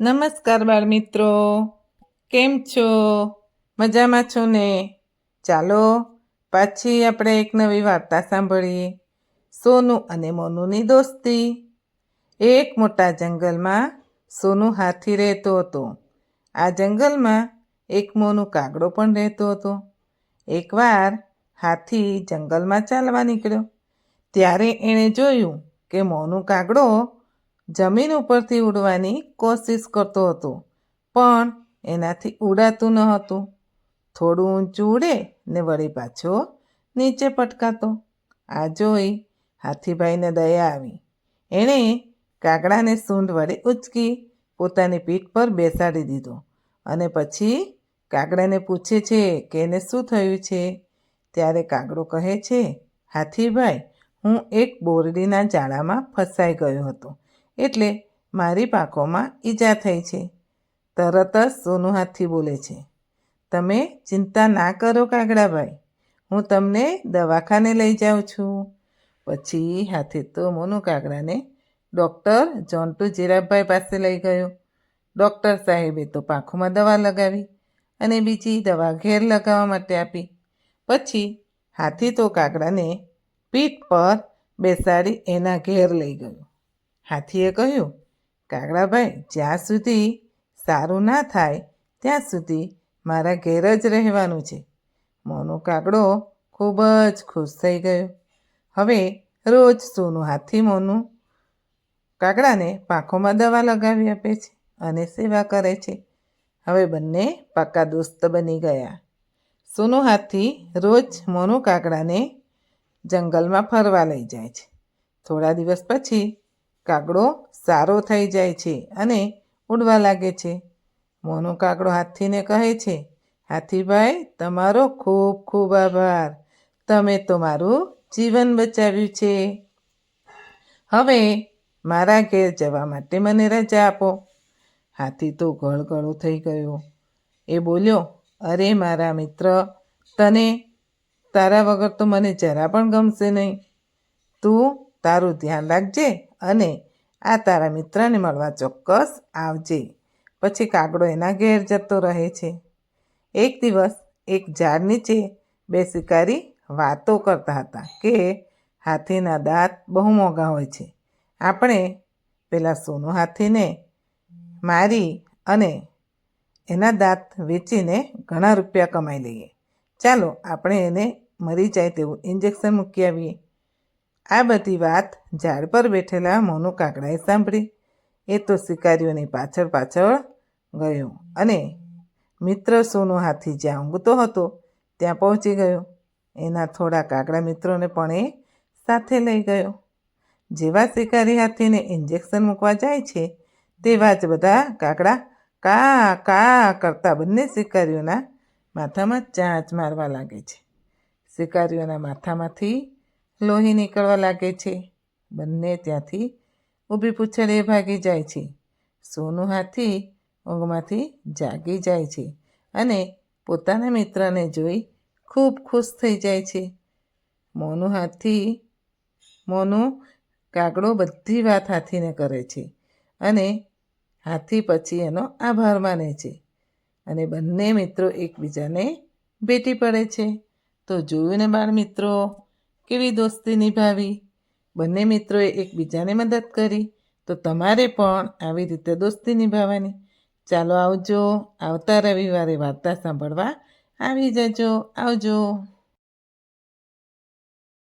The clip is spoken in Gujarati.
નમસ્કાર બાળ મિત્રો. કેમ છો? મજામાં છો ને? ચાલો પાછી આપણે એક નવી વાર્તા સાંભળીએ. સોનું અને મોનુની દોસ્તી. એક મોટા જંગલમાં સોનું હાથી રહેતો હતો. આ જંગલમાં એક મોનું કાગડો પણ રહેતો હતો. એકવાર હાથી જંગલમાં ચાલવા નીકળ્યો. ત્યારે એણે જોયું કે મોનું કાગડો જમીન ઉપરથી ઉડવાની કોશિશ કરતો હતો, પણ એનાથી ઉડાતું ન હતું. થોડું ઊંચું ઉડે ને વળી પાછો નીચે પટકાતો. આ જોઈ હાથીભાઈને દયા આવી. એણે કાગડાને સૂંઢ વડે ઉચકી પોતાની પીઠ પર બેસાડી દીધો અને પછી કાગડાને પૂછે છે કે એને શું થયું છે? ત્યારે કાગડો કહે છે, હાથીભાઈ, હું એક બોરડીના જાળામાં ફસાઈ ગયો હતો. એટલે મારી પાકોમાં ઈજા થઈ છે. તરત જ સોનું હાથથી બોલે છે, તમે ચિંતા ના કરો કાગડાભાઈ, હું તમને દવાખાને લઈ જાઉં છું. પછી હાથી તો મોનું કાગડાને ડૉક્ટર જોન્ટુ જીરાભાઈ પાસે લઈ ગયો. ડૉક્ટર સાહેબે તો પાંખોમાં દવા લગાવી અને બીજી દવા ઘેર લગાવવા માટે આપી. પછી હાથી તો કાગડાને પીઠ પર બેસાડી એના ઘેર લઈ ગયો. હાથીએ કહ્યું, કાગડાભાઈ, જ્યાં સુધી સારું ના થાય, ત્યાં સુધી મારા ઘેર જ રહેવાનું છે. મોનો કાગડો ખૂબ જ ખુશ થઈ ગયો. હવે રોજ સોનું હાથી મોનું કાગડાને પાંખોમાં દવા લગાવી આપે છે અને સેવા કરે છે. હવે બંને પાકા દોસ્ત બની ગયા. સોનું હાથી રોજ મોનું કાગડાને જંગલમાં ફરવા લઈ જાય છે. થોડા દિવસ પછી કાગડો સારો થઈ જાય છે અને ઉડવા લાગે છે. મોનો કાગડો હાથીને કહે છે, હાથીભાઈ, તમારો ખૂબ ખૂબ આભાર. તમે તો મારું જીવન બચાવ્યું છે. હવે મારા ઘેર જવા માટે મને રજા આપો. હાથી તો ગળગળો થઈ ગયો. એ બોલ્યો, અરે મારા મિત્ર, તને તારા વગર તો મને જરા પણ ગમશે નહીં. તું તારું ધ્યાન રાખજે. અને આ તારા મિત્રને મળવા ચોક્કસ આવજે. પછી કાગડો એના ઘેર જતો રહે છે. એક દિવસ એક ઝાડ નીચે બે શિકારી વાતો કરતા હતા કે હાથીના દાંત બહુ મોંઘા હોય છે. આપણે પેલા સોનું હાથીને મારી અને એના દાંત વેચીને ઘણા રૂપિયા કમાઈ લઈએ. ચાલો, આપણે એને મરી જાય તેવું ઇન્જેક્શન મૂકી આવીએ. આ બધી વાત ઝાડ પર બેઠેલા મોનું કાગડાએ સાંભળી. એ તો શિકારીઓની પાછળ પાછળ ગયો અને મિત્ર સોનું હાથી જ્યાં ઊંઘતો હતો ત્યાં પહોંચી ગયો. એના થોડા કાગડા મિત્રોને પણ એ સાથે લઈ ગયો. જેવા શિકારી હાથીને ઇન્જેક્શન મૂકવા જાય છે, તેવા જ બધા કાગડા કા કા કરતા બંને શિકારીઓના માથામાં ચાંચ મારવા લાગે છે. શિકારીઓના માથામાંથી લોહી નીકળવા લાગે છે. બંને ત્યાંથી ઊભી પૂછડે ભાગી જાય છે. સોનું હાથી ઊંઘમાંથી જાગી જાય છે અને પોતાના મિત્રને જોઈ ખૂબ ખુશ થઈ જાય છે. મોનું હાથી, મોનું કાગડો બધી વાત હાથીને કરે છે અને હાથી પછી એનો આભાર માને છે અને બંને મિત્રો એકબીજાને ભેટી પડે છે. તો જોયું ને બાળ મિત્રો? કેવી દોસ્તી નિભાવી? બંને મિત્રોએ એકબીજાને મદદ કરી. તો તમારે પણ આવી રીતે દોસ્તી નિભાવવાની. ચાલો આવજો. આવતા રવિવારે વાર્તા સાંભળવા. આવી જજો. આવજો.